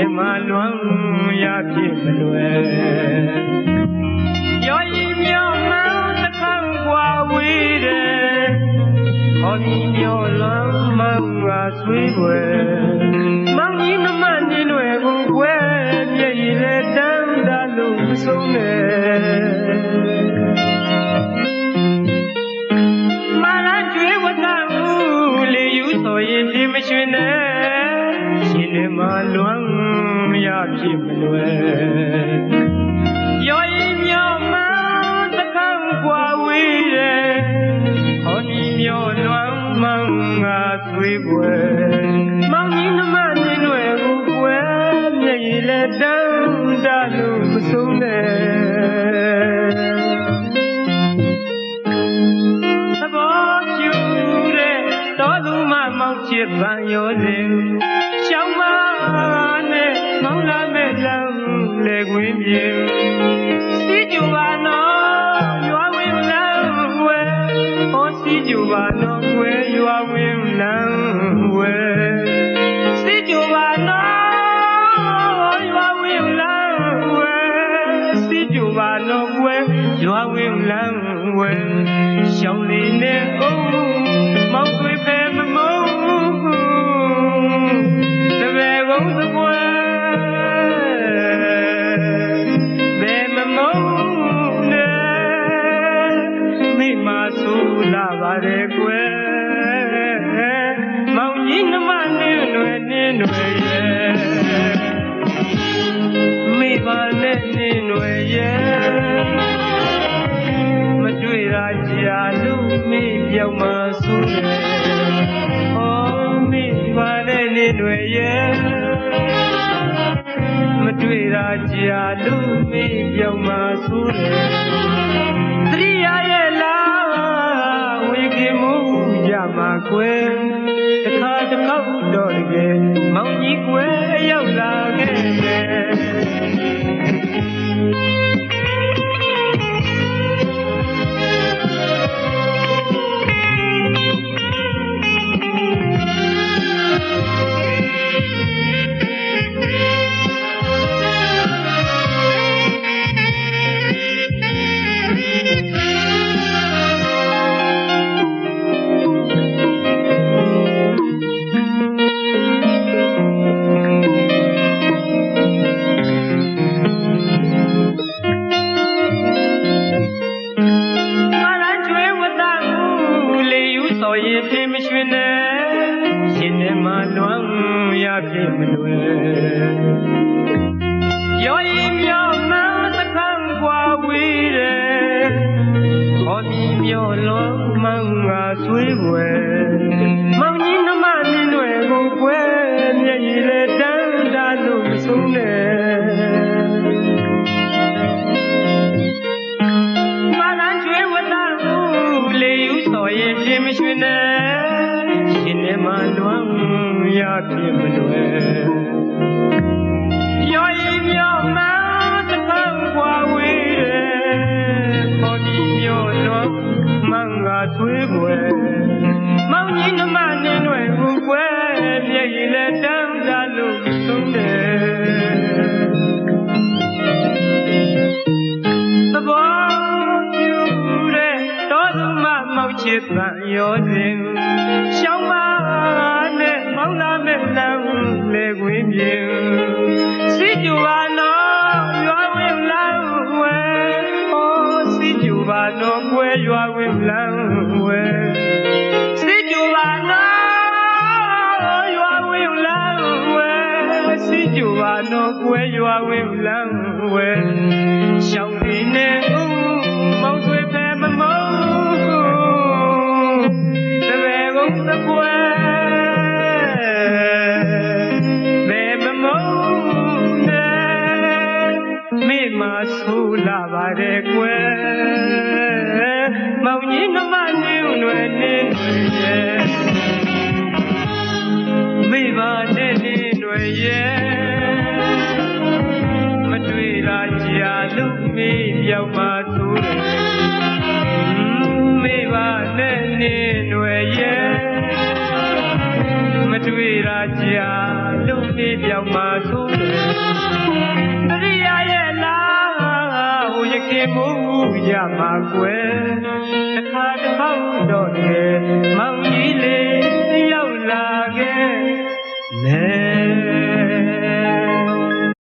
နေမှလွမ်းရဖြစ်မလွယ်ရောရင်မြောင်းမှတခါကွာဝေးတယ်ဟောဒီမြော်လွမ်းမှငါဆွေးွယ်မောင်ကြီးမမနေလွယ်ကိုကွယ်မျက်ရည်လည်းတန်းတာလို့မဆုံးနဲ့မာလာကျွေးဝတ်တာဦးလေယူဆိုရင်ဒီမရွှင်နဲ့ရှင် နေမှလွမ်းမရဖြစ်မလွယ်ရောရင်မြော်မှတကံကွာဝေးတယ်ဟောဒီမြော်လွမ်းမှငါသွေးပွဲမောင်ကြီးနှမနေလွယ်ကိုကွယ်မျက်ရည်လည်းတန်းတာလို့မဆုံးနဲ့သဘောကျူတဲ့တော်သူမမောင်ချစ်ပန်ရောစဉ်ရှောင်း ခွင်းပြေစီကျူပါနော်ရွာဝင်လမ်းဝဲဟောစီကျူပါနော်ဝဲရွာဝင်လမ်းဝဲစီကျူပါနော်ရွာဝင်လမ်းဝဲစီကျူပါနော်ဝဲရွာဝင်လမ်းဝဲရှောင်းလေးနဲ့အုံး နှွယ်ရဲ့မိဘနဲ့နှင်းနှွယ်ရဲ့မတွေ့တာကြာလို့မိပြောင်းမှဆုံးတယ်အော်မိဘနဲ့နှင်းနှွယ်ရဲ့မတွေ့တာကြာလို့မိပြောင်းမှဆုံးတယ်သတိရရဲ့လားဝေခင်မှုကြမှာကွယ် ဖြစ်မလွယ်ရောရင်မြောက်မှသကံကွာဝေးတယ်ဟောဒီမြော်လုံးမှငါဆွေးွယ်မောင်ကြီးနှမနင်းွယ်ကိုကွယ်မျက်ရည်လည်းတန်းတာလို့မဆုံးနဲ့မာလန်ကျွေးဝတ်တာဦးလေယူဆိုရင်ပြင်းမရွှင်နဲ့ ရှင်နေမှလွမ်းရဖြစ်မလွယ်ရောရင်မြောက်မှသကံကွာဝေးတယ်ခေါ်ဒီမြောက်လွမ်းမင်္ဂသွေးွယ်မောင်ကြီးနှမနေွယ်ကိုကွယ်မျက်ရည်လည်းတန်းတာလို့ဆုံးတယ်သဘောပြုတဲ့တော်သူမမောက်ချစ်ပန်ရောစဉ် မ်းလေခွင်းပြေစီကျူပါနော်ရွာဝင်လမ်းဝဲဟောစီကျူပါနော်ကွယ်ရွာဝင်လမ်းဝဲစီကျူပါနော်ရွာ ဘူးလာပါတယ်ကွယ်မောင်ကြီးနှမညွန့်ွယ်နေတွေ့ရဲ့မိဘနဲ့နေတွေ့ရဲ့မတွေ့တာကြာလို့မေးပြောက်ပါသူမိဘနဲ့နေတွေ့ရဲ့မတွေ့တာကြာလို့မေးပြောက်ပါသူ မှုရမှာကွယ်တစ်ခါတစ်ခေါက်တော့တယ်မောင်ကြီးလေးရောက်လာခဲ့နဲ